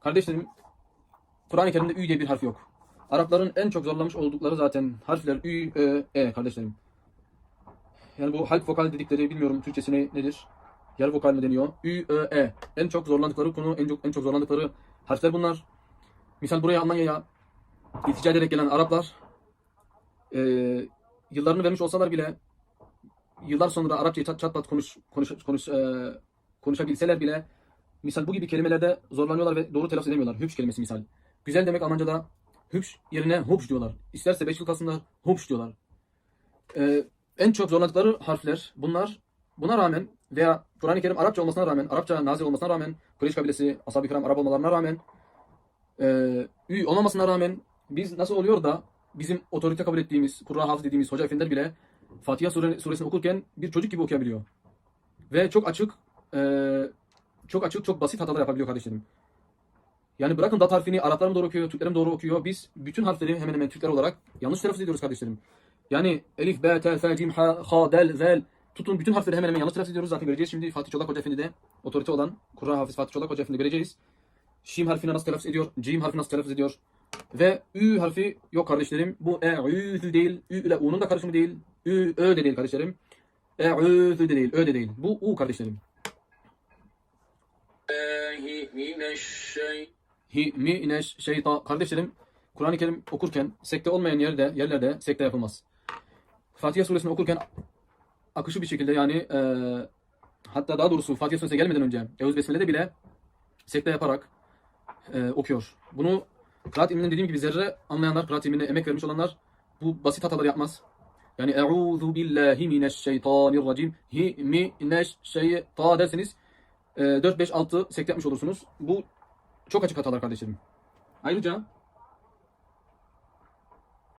Kardeşlerim, Kur'an-ı Kerim'de ü diye bir harf yok. Arapların en çok zorlamış oldukları zaten harfler ü, ö, e kardeşlerim. Yani bu halk vokal dedikleri bilmiyorum Türkçesine nedir? Yer vokal mi deniyor? Ü, ö, e. En çok zorlandıkları konu, en çok, en çok zorlandıkları harfler bunlar. Misal buraya Almanya'ya iltica ederek gelen Araplar e, yıllarını vermiş olsalar bile yıllar sonra Arapçayı çat, çat pat konuş, konuş, konuş, e, konuşabilseler bile misal bu gibi kelimelerde zorlanıyorlar ve doğru telaffuz edemiyorlar. Hübş kelimesi misal. Güzel demek Almanca'da hübş yerine hubş diyorlar. İsterse beş yıl kalsınlar hubş diyorlar. Ee, en çok zorladıkları harfler bunlar. Buna rağmen veya Kur'an-ı Kerim Arapça olmasına rağmen, Arapça nazil olmasına rağmen, Kureyş kabilesi, ashab-ı kiram Arap olmalarına rağmen, e, olmamasına rağmen biz nasıl oluyor da bizim otorite kabul ettiğimiz, Kurra hafız dediğimiz hoca efendiler bile Fatiha sure, suresini okurken bir çocuk gibi okuyabiliyor. Ve çok açık, e, çok açık, çok basit hatalar yapabiliyor kardeşlerim. Yani bırakın dat harfini Araplarım doğru okuyor, Türklerim doğru okuyor. Biz bütün harfleri hemen hemen Türkler olarak yanlış telaffuz ediyoruz kardeşlerim. Yani elif, b, t, f, cim, ha, ha, del, zel. Tutun bütün harfleri hemen hemen yanlış telaffuz ediyoruz. Zaten göreceğiz şimdi Fatih Çolak Hoca Efendi'de otorite olan Kur'an Hafız Fatih Çolak Hoca Efendi göreceğiz. Şim harfini nasıl telaffuz ediyor, cim harfi nasıl telaffuz ediyor. Ve ü harfi yok kardeşlerim. Bu e, ü değil. Ü ile u'nun da karışımı değil. Ü, ö de değil kardeşlerim. E, ü de değil, ö de değil. Bu u kardeşlerim mineş şeyta. Kardeşlerim Kur'an-ı Kerim okurken sekte olmayan yerde yerlerde sekte yapılmaz. Fatiha suresini okurken akışı bir şekilde yani e, hatta daha doğrusu Fatiha suresi gelmeden önce Eûz Besmele'de bile sekte yaparak e, okuyor. Bunu kıraat ilminin dediğim gibi zerre anlayanlar, kıraat ilmine emek vermiş olanlar bu basit hataları yapmaz. Yani Eûzu billahi mineşşeytanirracim hi mineşşeyta derseniz 4, 5, 6 sekte yapmış olursunuz. Bu çok açık hatalar kardeşlerim. Ayrıca